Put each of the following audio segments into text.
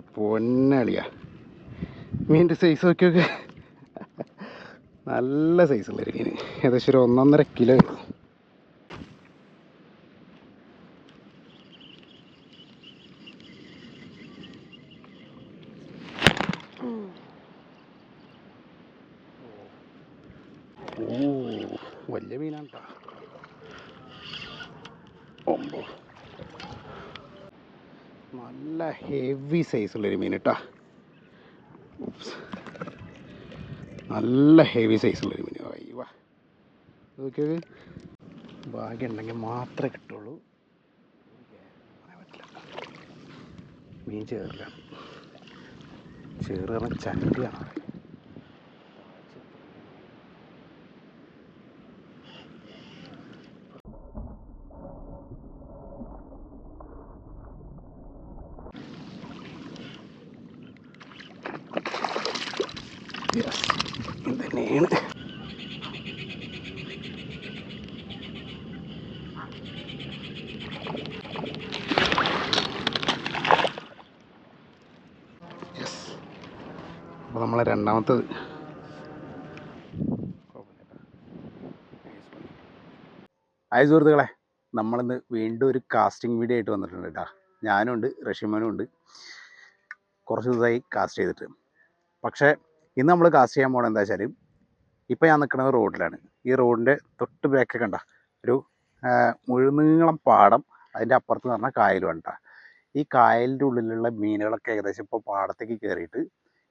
പൊന്നളിയാ. മീനിന്റെ സൈസ് നോക്കിയൊക്കെ. നല്ല സൈസുള്ളൊരു മീൻ. ഏകദേശം ഒരു ഒന്നൊന്നര കിലോ വരും ഓ വലിയ മീനാണ് കേട്ടോ ഒമ്പോ നല്ല ഹെവി സൈസുള്ളൊരു മീൻ കേട്ടോ നല്ല ഹെവി സൈസുള്ളൊരു മീൻ. അയ്യവ നോക്കിയത് ഭാഗ്യം ഉണ്ടെങ്കിൽ മാത്രമേ കിട്ടുള്ളൂ. മീൻ ചേറിലാണ് ചേറ് പറഞ്ഞാൽ ചണ്ടിയാണ് യെസ് ഇത് തന്നെയാണ്. അപ്പോൾ നമ്മളെ രണ്ടാമത്തത്. ആയ സുഹൃത്തുക്കളെ. നമ്മളിന്ന് വീണ്ടും ഒരു കാസ്റ്റിംഗ് വീഡിയോ ആയിട്ട് വന്നിട്ടുണ്ട് കേട്ടോ ഞാനുണ്ട് റഷ്യമാനും ഉണ്ട്. കുറച്ച് ദിവസമായി കാസ്റ്റ് ചെയ്തിട്ട്. പക്ഷേ ഇന്ന് നമ്മൾ കാസ്റ്റ് ചെയ്യാൻ പോകണത് എന്താ വെച്ചാൽ ഇപ്പോൾ ഞാൻ നിൽക്കുന്നത് റോഡിലാണ്. ഈ റോഡിന്റെ തൊട്ട് ബാക്ക് കണ്ട ഒരു മുഴുനീളം പാടം അതിന്റെ അപ്പുറത്ത് എന്ന് പറഞ്ഞാൽ കായൽ വേണ്ട ഈ കായലിന്റെ ഉള്ളിലുള്ള മീനുകളൊക്കെ ഏകദേശം ഇപ്പോൾ പാടത്തേക്ക് കയറിയിട്ട്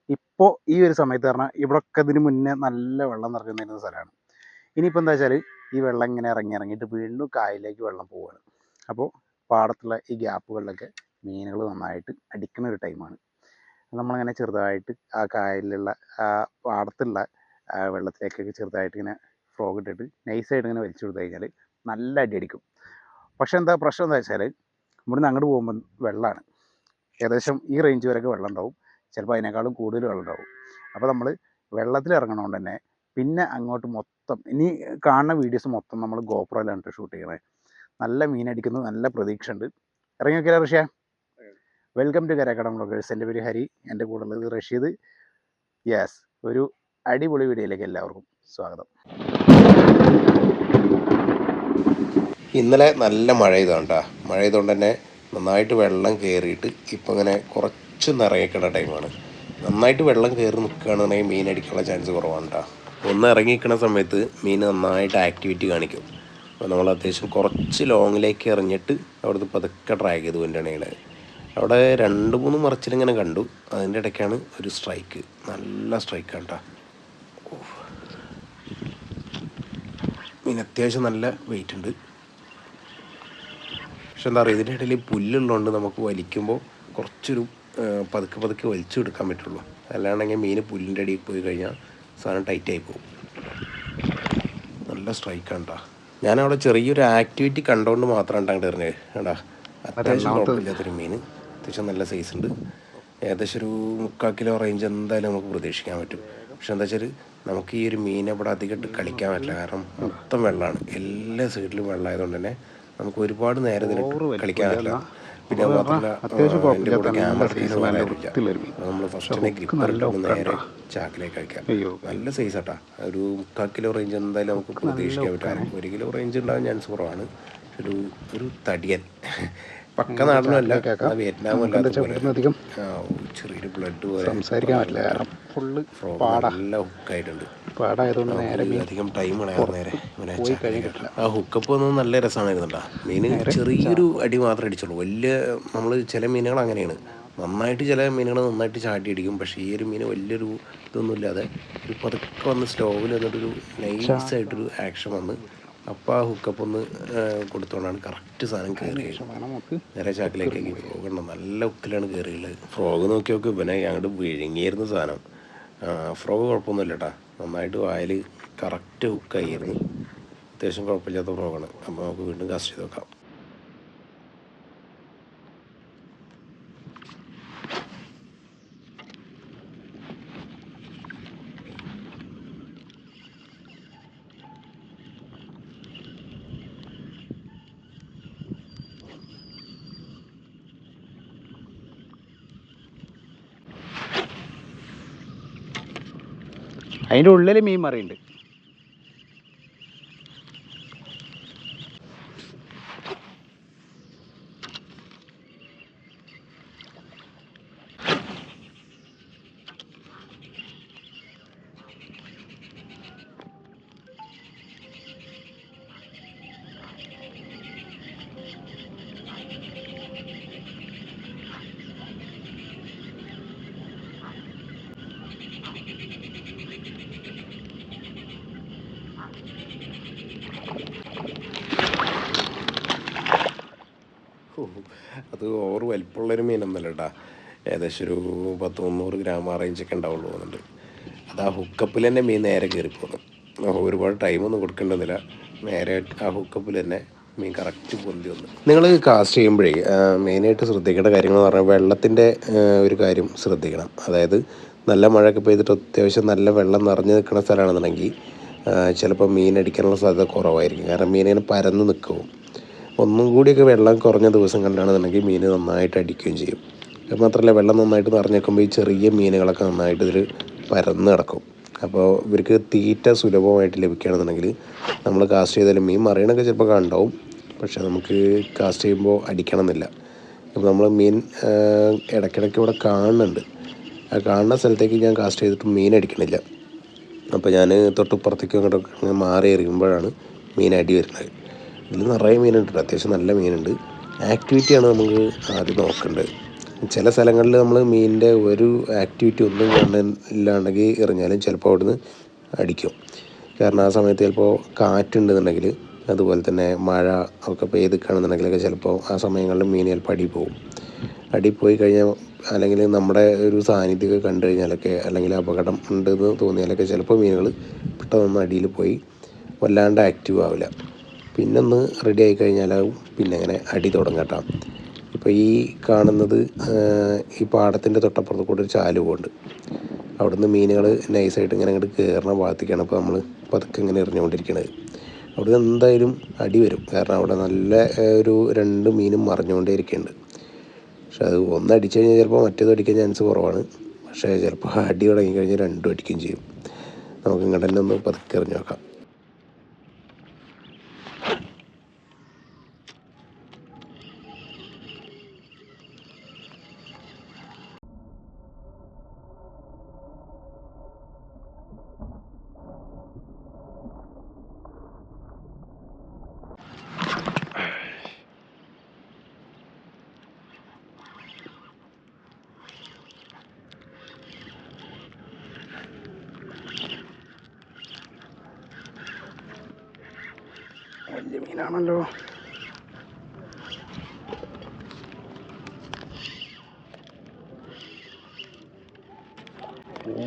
ഇപ്പോൾ ഈ ഒരു സമയത്ത് പറഞ്ഞാൽ ഇവിടെയൊക്കെ ഇതിന് മുന്നേ നല്ല വെള്ളം നിറഞ്ഞിരുന്ന സ്ഥലമാണ്. ഇനിയിപ്പോൾ എന്താ വെച്ചാൽ ഈ വെള്ളം ഇങ്ങനെ ഇറങ്ങി ഇറങ്ങിയിട്ട് വീണ്ടും കായലിലേക്ക് വെള്ളം പോവുകയാണ് അപ്പോൾ പാടത്തുള്ള ഈ ഗ്യാപ്പുകളിലൊക്കെ മീനുകൾ നന്നായിട്ട് അടിക്കുന്ന ഒരു ടൈമാണ് നമ്മളിങ്ങനെ ചെറുതായിട്ട് ആ കായലിലുള്ള ആ പാടത്തുള്ള വെള്ളത്തിലേക്കൊക്കെ ചെറുതായിട്ട് ഇങ്ങനെ ഫ്രോഗ് ഇട്ടിട്ട് നൈസായിട്ട് ഇങ്ങനെ വലിച്ചു കൊടുത്തു കഴിഞ്ഞാൽ നല്ല അടി അടിക്കും പക്ഷെ എന്താ പ്രശ്നം എന്താ വെച്ചാൽ ഇവിടുന്ന് അങ്ങോട്ട് പോകുമ്പോൾ വെള്ളമാണ് ഏകദേശം ഈ റേഞ്ച് വരെയൊക്കെ വെള്ളം ഉണ്ടാവും. ചിലപ്പോൾ അതിനേക്കാളും കൂടുതൽ വെള്ളം ഉണ്ടാവും. അപ്പോൾ നമ്മൾ വെള്ളത്തിൽ ഇറങ്ങണോണ്ട് തന്നെ പിന്നെ അങ്ങോട്ട് മൊത്തം ഇനി കാണുന്ന വീഡിയോസ് മൊത്തം നമ്മൾ ഗോപ്രോയിലാണ് ഷൂട്ട് ചെയ്യണേ. നല്ല മീനടിക്കുന്നു നല്ല പ്രതീക്ഷ ഉണ്ട് ഇറങ്ങി നോക്കിയാലോ ഋഷിയ വെൽക്കം ടു കരക്കടം ബ്ലോഗേഴ്സ് എന്റെ പേര് ഹരി. എന്റെ കൂടെ ഉള്ളത് റഷീദ്. യെസ് ഒരു അടിപൊളി വീഡിയോയിലേക്ക് എല്ലാവർക്കും സ്വാഗതം. ഇന്നലെ നല്ല മഴ ചെയ്തോണ്ടാ മഴ ചെയ്തുകൊണ്ട് തന്നെ നന്നായിട്ട് വെള്ളം കയറിയിട്ട് ഇപ്പം ഇങ്ങനെ കുറച്ച് നിറങ്ങിക്കണ ടൈമാണ് നന്നായിട്ട് വെള്ളം കയറി നിൽക്കുകയാണെന്നുണ്ടെങ്കിൽ മീൻ അടിക്കാനുള്ള ചാൻസ് കുറവാണ് കേട്ടോ ഒന്ന് ഇറങ്ങി നിൽക്കുന്ന സമയത്ത് മീൻ നന്നായിട്ട് ആക്ടിവിറ്റി കാണിക്കും. അപ്പോൾ നമ്മൾ അത്യാവശ്യം കുറച്ച് ലോങ്ങിലേക്ക് എറിഞ്ഞിട്ട് അവിടുത്തെ പതുക്കെ ട്രാക്ക് ചെയ്ത് കൊണ്ടുവരണേണ് അവിടെ രണ്ട് മൂന്ന് മറിച്ചിലിങ്ങനെ കണ്ടു. അതിന്റെ ഇടയ്ക്കാണ് ഒരു സ്ട്രൈക്ക് നല്ല സ്ട്രൈക്കാണ് കേട്ടോ മീൻ അത്യാവശ്യം നല്ല വെയിറ്റ് ഉണ്ട്. പക്ഷെ എന്താ പറയുക ഇതിന്റെ ഇടയിൽ പുല്ലുള്ളതുകൊണ്ട് നമുക്ക് വലിക്കുമ്പോൾ കുറച്ചൊരു പതുക്കെ പതുക്കെ വലിച്ചു എടുക്കാൻ പറ്റുള്ളൂ. അല്ലാണ്ടെങ്കിൽ മീൻ പുല്ലിന്റെ അടിയിൽ പോയി കഴിഞ്ഞാൽ സാധനം ടൈറ്റായി പോകും. നല്ല സ്ട്രൈക്കാണ് കേട്ടോ ഞാനവിടെ ചെറിയൊരു ആക്ടിവിറ്റി കണ്ടുകൊണ്ട് മാത്രമാണ് അങ്ങോട്ട് ഇറങ്ങിയത്. കേട്ടാ അത്യാവശ്യം. കുഴപ്പമില്ലാത്തൊരു മീൻ. അത്യാവശ്യം നല്ല സൈസ് ഉണ്ട്. ഏകദേശം ഒരു മുക്കാൽ കിലോ റേഞ്ച് എന്തായാലും നമുക്ക് പ്രതീക്ഷിക്കാൻ പറ്റും. പക്ഷെ എന്താ വെച്ചാൽ നമുക്ക് ഈ ഒരു മീനെ ഇവിടെ അധികമായിട്ട് കളിക്കാൻ പറ്റില്ല. കാരണം മൊത്തം വെള്ളമാണ് എല്ലാ സൈഡിലും വെള്ളമായതുകൊണ്ട് തന്നെ നമുക്ക് ഒരുപാട് നേരം ഇതിന് കളിക്കാൻ പറ്റില്ല. പിന്നെ മാത്രമല്ല എന്റെ കൂടെ ക്യാമറ മീൻ. നമ്മൾ ഫസ്റ്റ് തന്നെ ഗ്രിപ്പ് hook നല്ല hook നേരെ ചാക്കിലേക്ക് കളിക്കാം. നല്ല സൈസ് ആട്ടാ. ഒരു മുക്കാൽ കിലോ റേഞ്ച് എന്തായാലും നമുക്ക് പ്രതീക്ഷിക്കാൻ പറ്റും. ഒരു കിലോ റേഞ്ച് ഉണ്ടാകാൻ ചാൻസ് കുറവാണ്. ഒരു ഒരു തടിയൻ. പക്ക നാടനല്ല കേൾക്കാം. വിയറ്റ്നാം നമുക്ക് എന്താ വെച്ചാൽ ഇവിടുന്ന് അധികം ചെറിയൊരു ബ്ലഡ് പോലെ. സംസാരിക്കാൻ പറ്റില്ല. കാരണം ഫുള്ള് ഫ്രോഗ് പാടാ. നല്ല ഹുക്കായിട്ടുണ്ട് പാടായതുകൊണ്ട് നേരെ അധികം ടൈം നേരെ. പോയി ചാക്കിലേക്ക് ആ ഹുക്കപ്പ് വന്നത് നല്ല രസമായിരുന്നുണ്ടാ മീന് ചെറിയൊരു അടി മാത്രമേ അടിച്ചുള്ളൂ. വലിയ നമ്മൾ ചില മീനുകൾ അങ്ങനെയാണ്. നന്നായിട്ട് ചില മീനുകൾ നന്നായിട്ട് ചാട്ടി അടിക്കും. പക്ഷേ ഈ ഒരു മീൻ വലിയൊരു ഇതൊന്നും ഇല്ലാതെ ഒരു പതുക്കെ വന്ന് സ്റ്റോവിൽ വന്നിട്ടൊരു നൈസായിട്ടൊരു ആക്ഷൻ വന്ന് അപ്പോൾ ആ ഹുക്കപ്പ് ഒന്ന് കൊടുത്തോണ്ടാണ് കറക്റ്റ് സാധനം കയറിയത് നമുക്ക്. നേരെ ചാക്കിലേക്കേക്ക് ഫ്രോഗ് ഉണ്ട്? നല്ല ഉക്കിലാണ് കയറിയുള്ളത് ഫ്രോഗ് നോക്കി നോക്കി ഇവനെ അങ്ങോട്ട് വിഴുങ്ങിയിരുന്ന സാധനം. ഫ്രോഗ് കുഴപ്പമൊന്നുമില്ല കേട്ടാ നന്നായിട്ട് വായിൽ കറക്റ്റ് ഹുക്കായിരുന്നു അത്യാവശ്യം കുഴപ്പമില്ലാത്ത ഫ്രോഗാണ് അപ്പോൾ നമുക്ക് വീണ്ടും കാസ്റ്റ് ചെയ്ത് നോക്കാം. അതിന്റെ ഉള്ളിൽ മീൻ മറിയുണ്ട്. അത് ഓവർ വലിപ്പമുള്ളൊരു മീനൊന്നുമല്ല കേട്ടാ. ഏകദേശം ഒരു പത്ത് മുന്നൂറ് ഗ്രാം ആ റേഞ്ചൊക്കെ ഉണ്ടാവുള്ളൂ തോന്നുന്നുണ്ട്. അത് ആ ഹുക്കപ്പിൽ തന്നെ മീൻ നേരെ കയറിപ്പോന്നു ഒരുപാട് ടൈമൊന്നും കൊടുക്കേണ്ടതില്ല. നേരെ ആ ഹുക്കപ്പിൽ തന്നെ മീൻ കറക്റ്റ് പൊന്തി വന്നു. നിങ്ങൾ കാസ്റ്റ് ചെയ്യുമ്പോഴേ മെയിനായിട്ട് ശ്രദ്ധിക്കേണ്ട കാര്യങ്ങൾ എന്ന് പറഞ്ഞാൽ വെള്ളത്തിന്റെ ഒരു കാര്യം ശ്രദ്ധിക്കണം. അതായത് നല്ല മഴയൊക്കെ പെയ്തിട്ട് അത്യാവശ്യം നല്ല വെള്ളം നിറഞ്ഞു നിൽക്കുന്ന സ്ഥലമാണെന്നുണ്ടെങ്കിൽ ചിലപ്പോൾ മീൻ അടിക്കാനുള്ള സാധ്യത കുറവായിരിക്കും. കാരണം മീനിങ്ങനെ പരന്ന് നിൽക്കും. ഒന്നും കൂടിയൊക്കെ വെള്ളം കുറഞ്ഞ ദിവസം കണ്ടാണെന്നുണ്ടെങ്കിൽ മീൻ നന്നായിട്ട് അടിക്കുകയും ചെയ്യും. അത് മാത്രമല്ല വെള്ളം നന്നായിട്ട് നിറഞ്ഞേക്കുമ്പോൾ ഈ ചെറിയ മീനുകളൊക്കെ നന്നായിട്ട് ഇതിൽ പരന്ന് കിടക്കും. അപ്പോൾ ഇവർക്ക് തീറ്റ സുലഭമായിട്ട് ലഭിക്കുകയാണെന്നുണ്ടെങ്കിൽ നമ്മൾ കാസ്റ്റ് ചെയ്താലും മീൻ മറിയണൊക്കെ ചിലപ്പോൾ കണ്ടാവും. പക്ഷേ നമുക്ക് കാസ്റ്റ് ചെയ്യുമ്പോൾ അടിക്കണമെന്നില്ല. അപ്പോൾ നമ്മൾ മീൻ ഇടയ്ക്കിടയ്ക്ക് ഇവിടെ കാണുന്നുണ്ട്. ആ കാണുന്ന സ്ഥലത്തേക്ക് ഞാൻ കാസ്റ്റ് ചെയ്തിട്ട് മീൻ അടിക്കണില്ല. അപ്പോൾ ഞാൻ തൊട്ടുപ്പുറത്തേക്കും അങ്ങോട്ടൊക്കെ മാറി എറിയുമ്പോഴാണ് മീൻ അടി വരുന്നത്. ഇതിൽ നിറയെ മീനുണ്ട്. അത്യാവശ്യം നല്ല മീനുണ്ട്. ആക്ടിവിറ്റിയാണ് നമുക്ക് ആദ്യം നോക്കേണ്ടത്. ചില സ്ഥലങ്ങളിൽ നമ്മൾ മീനിന്റെ ഒരു ആക്ടിവിറ്റി ഒന്നും കണ്ടില്ലാണ്ടെങ്കിൽ എറിഞ്ഞാലും ചിലപ്പോൾ അവിടുന്ന് അടിക്കും. കാരണം ആ സമയത്ത് ചിലപ്പോൾ കാറ്റുണ്ടെന്നുണ്ടെങ്കിൽ അതുപോലെ തന്നെ മഴ ഒക്കെ പെയ്തിക്കുകയാണെന്നുണ്ടെങ്കിലൊക്കെ ചിലപ്പോൾ ആ സമയങ്ങളിൽ മീൻ ചിലപ്പോൾ അടി പോകും. അടി പോയി കഴിഞ്ഞാൽ അല്ലെങ്കിൽ നമ്മുടെ ഒരു സാന്നിധ്യമൊക്കെ കണ്ടു കഴിഞ്ഞാലൊക്കെ അല്ലെങ്കിൽ അപകടം ഉണ്ടെന്ന് തോന്നിയാലൊക്കെ ചിലപ്പോൾ മീനുകൾ പെട്ടെന്ന് അടിയിൽ പോയി വല്ലാണ്ട് ആക്റ്റീവ് ആവില്ല. പിന്നെ ഒന്ന് റെഡി ആയി കഴിഞ്ഞാലാവും പിന്നെ അങ്ങനെ അടി തുടങ്ങട്ടോ ഇപ്പോൾ ഈ കാണുന്നത് ഈ പാടത്തിന്റെ തൊട്ടപ്പുറത്ത് കൂടെ ഒരു ചാൽ പോകുന്നുണ്ട് നിന്ന് മീനുകൾ നൈസായിട്ട് ഇങ്ങനെ അങ്ങോട്ട് കയറുന്ന ഭാഗത്തേക്കാണ് ഇപ്പോൾ നമ്മൾ പതുക്കെ ഇങ്ങനെ എറിഞ്ഞുകൊണ്ടിരിക്കുന്നത് അവിടെ നിന്ന് എന്തായാലും അടി വരും. കാരണം അവിടെ നല്ല ഒരു രണ്ട് മീനും മറിഞ്ഞുകൊണ്ടേ ഇരിക്കുന്നുണ്ട് പക്ഷെ അത് ഒന്ന് അടിച്ചു കഴിഞ്ഞാൽ ചിലപ്പോൾ മറ്റേത് അടിക്കാൻ ചാൻസ് കുറവാണ്. പക്ഷേ ചിലപ്പോൾ അടി തുടങ്ങിക്കഴിഞ്ഞാൽ രണ്ടും അടിക്കുകയും ചെയ്യും. നമുക്ക് ഇങ്ങോട്ട് തന്നെ ഒന്ന് പതുക്കെ എറിഞ്ഞ് നോക്കാം. Ha ha ha. വലിയ മീനാണല്ലോ ഓ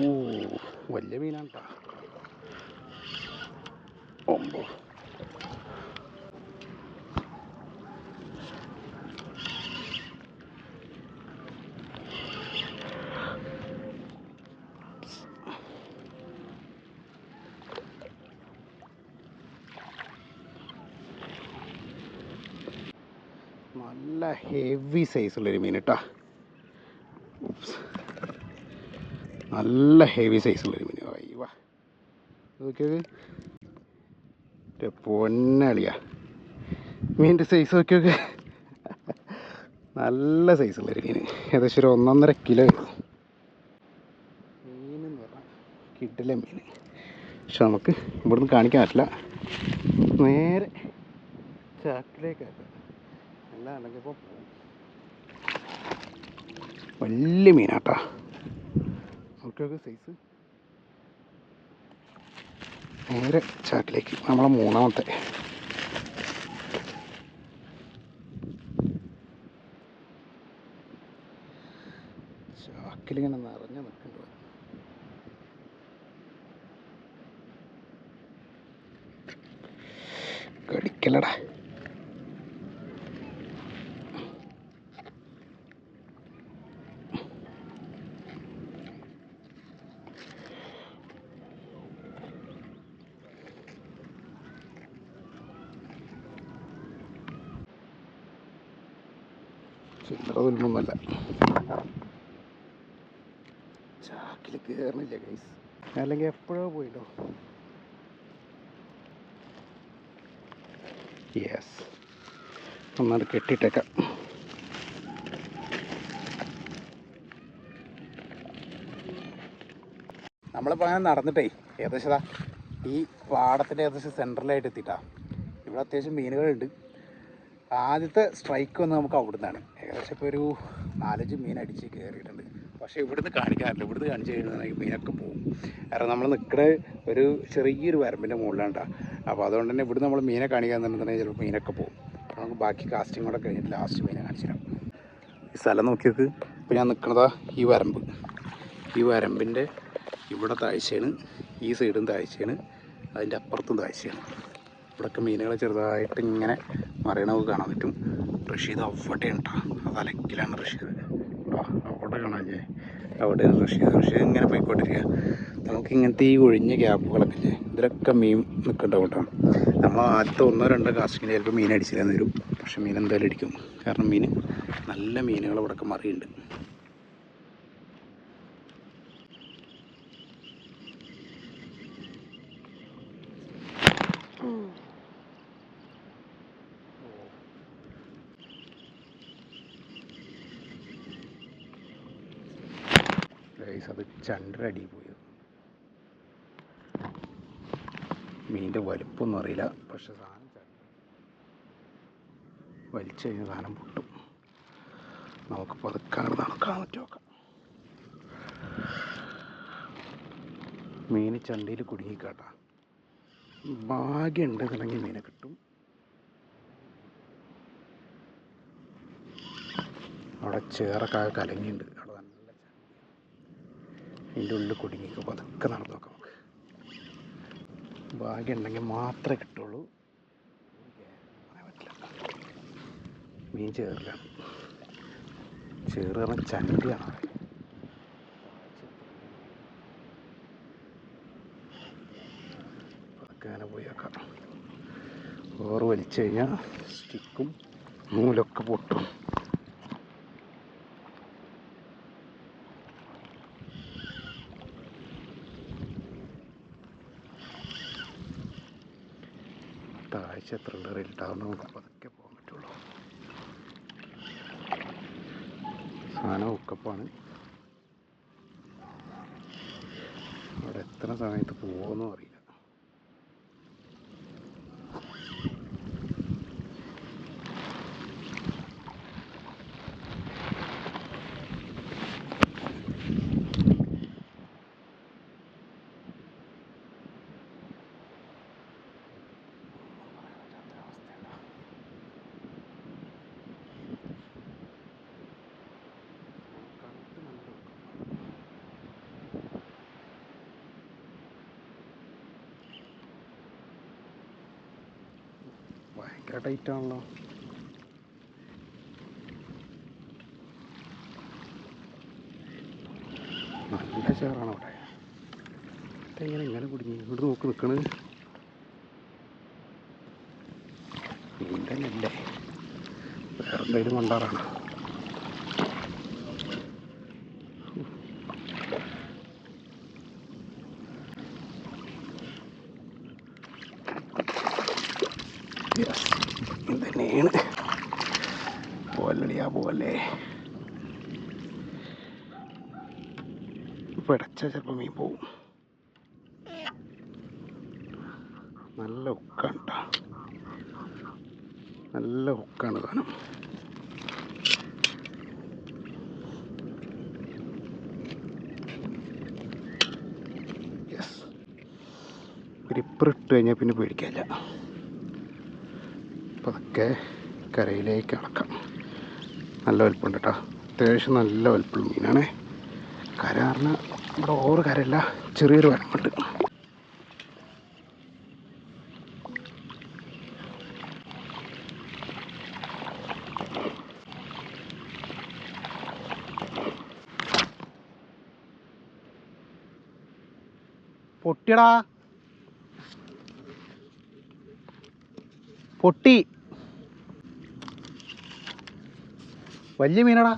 വലിയ മീനാണ് കേട്ടോ ഒമ്പോ നല്ല ഹെവി സൈസുള്ളൊരു മീൻ കേട്ടോ നല്ല ഹെവി സൈസുള്ളൊരു മീൻ അയ്യവാ. നോക്കിയത് പൊന്നളിയ. മീനിന്റെ സൈസ് നോക്കിയൊക്കെ. നല്ല സൈസുള്ളൊരു മീൻ ഏകദേശം ഒരു ഒന്നൊന്നര കിലോ മീനെന്ന് പറഞ്ഞാൽ കിട്ടില്ല മീൻ പക്ഷെ നമുക്ക് ഇവിടുന്ന് കാണിക്കാൻ പറ്റില്ല. നേരെ ചാക്കിലേക്കാക്കാം. വലിയ മീനാട്ടാ. നോക്കിയൊക്കെ സൈസ് നേരെ ചാട്ടിലേക്ക് നമ്മളെ മൂന്നാമത്തെ. ചാക്കിലിങ്ങനെ നിറഞ്ഞു നിൽക്കുന്നുണ്ട് കടിക്കലടാ. ചില്ലറ തുല്ലുന്നല്ല ചാക്കിൽ കയറണില്ല ഗൈസ് അല്ലെങ്കിൽ എപ്പോഴോ പോയിട്ടോ. യെസ് ഒന്നത് കെട്ടിയിട്ടേക്കാം. നമ്മളിപ്പോൾ അങ്ങനെ നടന്നിട്ടേ ഏകദേശം ഈ പാടത്തിന്റെ ഏകദേശം സെൻട്രലായിട്ട് എത്തിയിട്ടാണ് ഇവിടെ അത്യാവശ്യം മീനുകളുണ്ട്. ആദ്യത്തെ സ്ട്രൈക്ക് വന്ന് നമുക്ക് അവിടുന്നാണ്. ഏകദേശം ഇപ്പോൾ ഒരു നാലഞ്ച് മീൻ അടിച്ച് കയറിയിട്ടുണ്ട് പക്ഷേ ഇവിടുന്ന് കാണിക്കാറില്ല. ഇവിടുന്ന് കാണിച്ച് കഴിഞ്ഞാൽ മീനൊക്കെ പോകും കാരണം നമ്മൾ നിൽക്കുന്ന ഒരു ചെറിയൊരു വരമ്പിന്റെ മുകളിലാണ് ട്ടാ. അപ്പോൾ അതുകൊണ്ട് തന്നെ ഇവിടുന്ന് നമ്മൾ മീനെ കാണിക്കാൻ തന്നിട്ടുണ്ടെങ്കിൽ ചിലപ്പോൾ മീനൊക്കെ പോകും അപ്പോൾ നമുക്ക് ബാക്കി കാസ്റ്റിംഗ് കൂടെ കഴിഞ്ഞിട്ട് ലാസ്റ്റ് മീനെ കാണിച്ചു തരാം. ഈ സ്ഥലം നോക്കിയത് ഇപ്പോൾ ഞാൻ നിൽക്കുന്നതാ ഈ വരമ്പ്. ഈ വരമ്പിന്റെ ഇവിടെ താഴ്ചയാണ്. ഈ സൈഡും താഴ്ചയാണ്. അതിന്റെ അപ്പുറത്തും താഴ്ചയാണ്. ഇവിടെയൊക്കെ മീനുകളെ ചെറുതായിട്ട് ഇങ്ങനെ മറിയണത് കാണാൻ പറ്റും. റഷീദ് അവിടെയാണ് കേട്ടോ അത് അലക്കിലാണ് റഷീദ്. അവിടെ കാണാല്ലേ അവിടെ റഷീദ് റഷീദ് ഇങ്ങനെ പോയിക്കൊണ്ടിരിക്കുക നമുക്ക് ഇങ്ങനത്തെ ഈ ഒഴിഞ്ഞ ഗ്യാപ്പുകളൊക്കെ ഇല്ലേ? ഇതിലൊക്കെ മീൻ നിൽക്കേണ്ട കേട്ടോ. നമ്മൾ ആദ്യത്തെ ഒന്നോ രണ്ടോ കാസ്റ്റിങ്ങിൽ ചിലപ്പോൾ മീൻ അടിച്ചില്ലെന്ന് വരും. പക്ഷേ മീൻ എന്തായാലും അടിക്കും കാരണം മീൻ നല്ല മീനുകൾ ഇവിടെയൊക്കെ മറിയുണ്ട് ഗൈസ് അത് ചണ്ടരടി പോയത് മീനിന്റെ വലുപ്പൊന്നും അറിയില്ല പക്ഷെ സാധനം വലിച്ചു കഴിഞ്ഞ സാധനം പൊട്ടും. നമുക്ക് പതുക്കാണ് നടക്കാൻ നോക്കാം മീൻ ചണ്ടയിൽ കുടുങ്ങിക്കാട്ടാ. ഭാഗ്യം ഉണ്ടെന്നുണ്ടെങ്കിൽ മീനെ കിട്ടും. അവിടെ ചേറൊക്കെ കലങ്ങിയുണ്ട്. ഇതിന്റെ ഉള്ളിൽ കുടുങ്ങിക്കും പതുക്കെ നടന്നു നോക്കാം നമുക്ക്. ഭാഗ്യം ഉണ്ടെങ്കിൽ മാത്രമേ കിട്ടുള്ളൂ. പറയാൻ പറ്റില്ല മീൻ ചേറിലാണ് ചേറ് പറഞ്ഞ ചണ്ടിയാണ് അതൊക്കെ അങ്ങനെ പോയി വെക്കാം ഓറ് വലിച്ചു കഴിഞ്ഞാൽ സ്റ്റിക്കും നൂലൊക്കെ പൊട്ടും. താഴ്ച എത്ര ഉണ്ട് റെയിൽട്ടാവുന്ന നമുക്ക് പതുക്കെ പോകാൻ പറ്റുള്ളൂ. സാധനം ഉക്കപ്പാണ്. അവിടെ എത്ര സമയത്ത് പോകുമെന്നും അറിയില്ല. ടൈറ്റ് ആണല്ലോ. നല്ല ചേറാണ് അവിടെ ഇതെങ്ങനെ ഇങ്ങനെ കുടുങ്ങി. ഇങ്ങോട്ട് നോക്ക് നിൽക്കണത് മീൻ തന്നെ വേറെ എന്തെങ്കിലും കൊണ്ടാറാണ് യെസ് ഇത് തന്നെയാണ് പോലടിയാ പോലെ പിടച്ച ചിലപ്പോൾ മീൻ പോവും. നല്ല ഉക്കാണ്. നല്ല ഉക്കാണ് സാധനം. യെസ് ഇട്ട് കഴിഞ്ഞാൽ പിന്നെ പേടിക്കാനില്ല. അതൊക്കെ കരയിലേക്ക് അളക്കാം. നല്ല വലുപ്പമുണ്ട് കേട്ടോ. അത്യാവശ്യം നല്ല വലുപ്പമുള്ള മീനാണേ. കര ഇവിടെ ഓവർ കരയല്ല ചെറിയൊരു വരമ്പുണ്ട് പൊട്ടിയടാ. പൊട്ടി. വലിയ മീനടാ.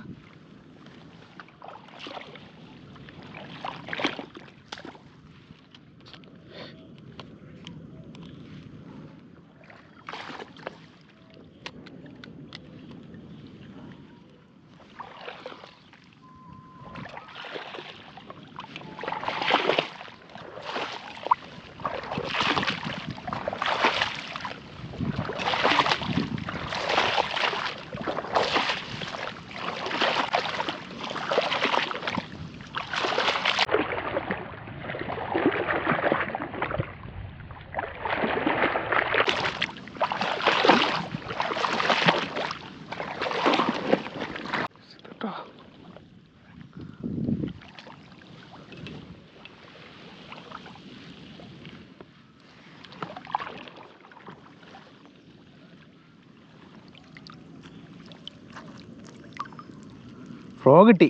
ഫ്രോഗ് കിട്ടി.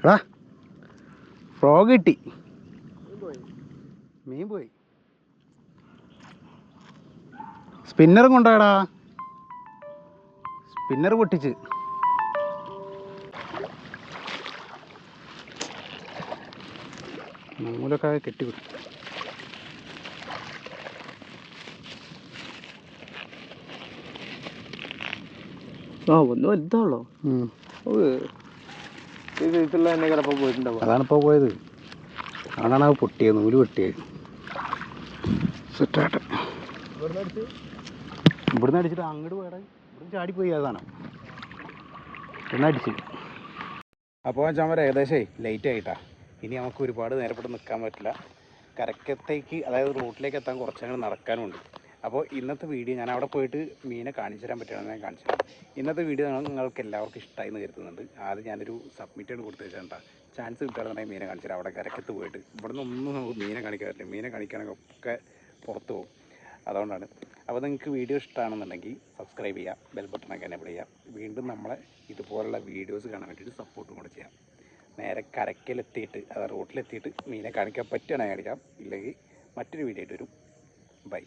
എടാ ഫ്രോ കിട്ടി. മീൻ പോയി. സ്പിന്നറും കൊണ്ടാടാ സ്പിന്നർ പൊട്ടിച്ച്. നൂലൊക്കെ കെട്ടി വിട്ടു. ആ ഒന്ന് വലുതാണല്ലോ. അതാണിപ്പോൾ പോയത്. അതാണ് അത് പൊട്ടിയത് നൂൽ പൊട്ടിയത്. സെറ്റായിട്ട് ഇവിടുന്ന് അടിച്ചിട്ട് അങ്ങോട്ട് പോയടാ ഇവിടുന്ന് ചാടിപ്പോയി അതാണ്. ഇവിടുന്ന് അടിച്ചു. അപ്പോൾ ചാമര ഏകദേശം ലേറ്റ് ആയിട്ടാ. ഇനി നമുക്ക് ഒരുപാട് നേരപ്പെട്ട് നിൽക്കാൻ പറ്റില്ല. കരക്കത്തേക്ക് അതായത് റൂട്ടിലേക്ക് എത്താൻ കുറച്ചങ്ങനെ നടക്കാനുണ്ട്. അപ്പോൾ ഇന്നത്തെ വീഡിയോ ഞാൻ അവിടെ പോയിട്ട് മീനെ കാണിച്ചു തരാൻ പറ്റുകയാണെന്ന് ഞാൻ കാണിച്ചു തരാം. ഇന്നത്തെ വീഡിയോ നിങ്ങൾക്ക് എല്ലാവർക്കും ഇഷ്ടമായി എന്ന് കരുതുന്നുണ്ട്. ആദ്യം ഞാനൊരു സബ്മിറ്റ് കൊടുത്തു വെച്ചാൽ ചാൻസ് കിട്ടുകയാണെന്നുണ്ടെങ്കിൽ മീനെ കാണിച്ചു തരാം. അവിടെ കരക്കത്ത് പോയിട്ട് ഇവിടെ നിന്നൊന്നും നമുക്ക് മീനെ കാണിക്കാൻ പറ്റില്ല. മീനെ കാണിക്കുകയാണെങ്കിൽ ഒക്കെ പുറത്ത് പോകും. അതുകൊണ്ടാണ്. അപ്പോൾ നിങ്ങൾക്ക് വീഡിയോ ഇഷ്ടമാണെന്നുണ്ടെങ്കിൽ സബ്സ്ക്രൈബ് ചെയ്യുക ബെൽ ബട്ടണൊക്കെ എനേബിൾ ചെയ്യുക. വീണ്ടും നമ്മളെ ഇതുപോലുള്ള വീഡിയോസ് കാണാൻ വേണ്ടിയിട്ട് സപ്പോർട്ടും കൂടെ ചെയ്യാം. നേരെ കരക്കിലെത്തിയിട്ട് അത് റോട്ടിലെത്തിയിട്ട് മീനെ കാണിക്കാൻ പറ്റുകയാണെങ്കിൽ കാണിക്കാം ഇല്ലെങ്കിൽ മറ്റൊരു വീഡിയോ ആയിട്ട് വരും. ബൈ